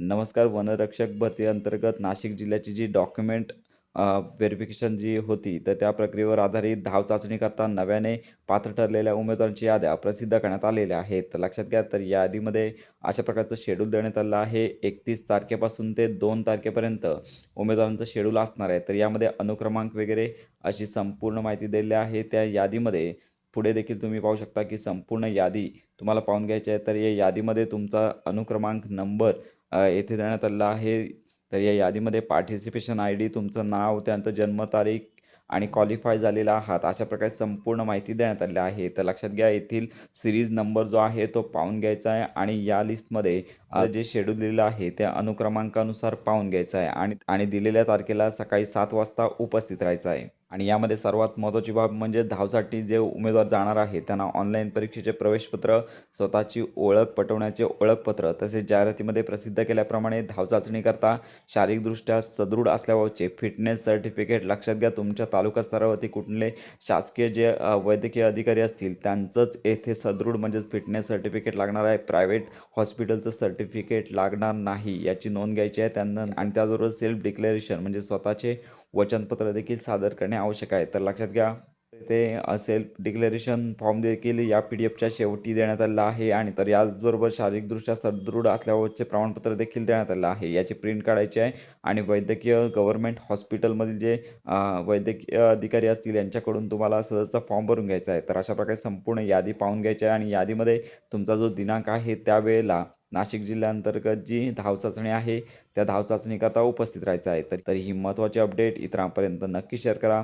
नमस्कार वनरक्षक भरती अंतर्गत नाशिक जिल्ह्याची जी डॉक्युमेंट व्हेरिफिकेशन जी होती तर त्या प्रक्रियेवर आधारित धाव चाचणी करता नव्याने पात्र ठरलेल्या उमेदवारांची याद्या प्रसिद्ध करण्यात आलेल्या आहेत. तर लक्षात घ्या तर यादीमध्ये अशा प्रकारचं शेड्यूल देण्यात आलं आहे. एकतीस तारखेपासून ते दोन तारखेपर्यंत उमेदवारांचं शेड्यूल असणार आहे. तर यामध्ये अनुक्रमांक वगैरे अशी संपूर्ण माहिती दिलेली आहे. त्या यादीमध्ये पुढे देखील तुम्ही पाहू शकता की संपूर्ण यादी तुम्हाला पाहून घ्यायची आहे. तर या यादीमध्ये तुमचा अनुक्रमांक नंबर येथे देण्यात आलेला आहे. तर या यादीमध्ये पार्टिसिपेशन आय डी तुमचं नाव त्यानंतर जन्मतारीख आणि क्वालिफाय झालेला आहात अशा प्रकारे संपूर्ण माहिती देण्यात आलेली आहे. तर लक्षात घ्या येथील सिरीज नंबर जो आहे तो पाहून घ्यायचा आहे आणि या लिस्टमध्ये जे शेड्यूल दिलेलं आहे त्या अनुक्रमांकानुसार पाहून घ्यायचं आहे आणि आणि दिलेल्या तारखेला सकाळी सात वाजता उपस्थित राहायचं आहे. आणि यामध्ये सर्वात महत्त्वाची बाब म्हणजे धावसाठी जे उमेदवार जाणार आहे त्यांना ऑनलाईन परीक्षेचे प्रवेशपत्र स्वतःची ओळख पटवण्याचे ओळखपत्र तसेच जाहिरातीमध्ये प्रसिद्ध केल्याप्रमाणे धाव चाचणीकरता शारीरिकदृष्ट्या सदृढ असल्याबाबतचे फिटनेस सर्टिफिकेट लक्षात घ्या. तुमच्या तालुका स्तरावरती कुठले शासकीय जे वैद्यकीय अधिकारी असतील त्यांचंच येथे सदृढ म्हणजेच फिटनेस सर्टिफिकेट लागणार आहे. प्रायव्हेट हॉस्पिटलचं सर्टिफिकेट लागणार नाही याची नोंद घ्यायची आहे. त्यांना आणि त्याचबरोबर सेल्फ डिक्लेरेशन म्हणजे स्वतःचे वचनपत्र देखील सादर करणे आवश्यक आहे. तर लक्षात घ्या ते सेल्फ डिक्लेरेशन फॉर्म देखील या पी डी एफच्या शेवटी देण्यात आलेला आहे आणि तर याचबरोबर शारीरिकदृष्ट्या सदृढ असल्याबाबतचे प्रमाणपत्र देखील देण्यात आलेलं आहे. याची प्रिंट काढायची आहे आणि वैद्यकीय गव्हर्नमेंट हॉस्पिटलमधील जे वैद्यकीय अधिकारी असतील यांच्याकडून तुम्हाला सदरचा फॉर्म भरून घ्यायचा आहे. तर अशा प्रकारे संपूर्ण यादी पाहून घ्यायची आहे आणि यादीमध्ये तुमचा जो दिनांक आहे त्यावेळेला नाशिक जिल्ह्याअंतर्गत जी धाव चाचणी आहे त्या धाव चाचणीकरता उपस्थित राहायचं आहे. तर तर ही महत्त्वाची अपडेट इतरांपर्यंत नक्की शेअर करा.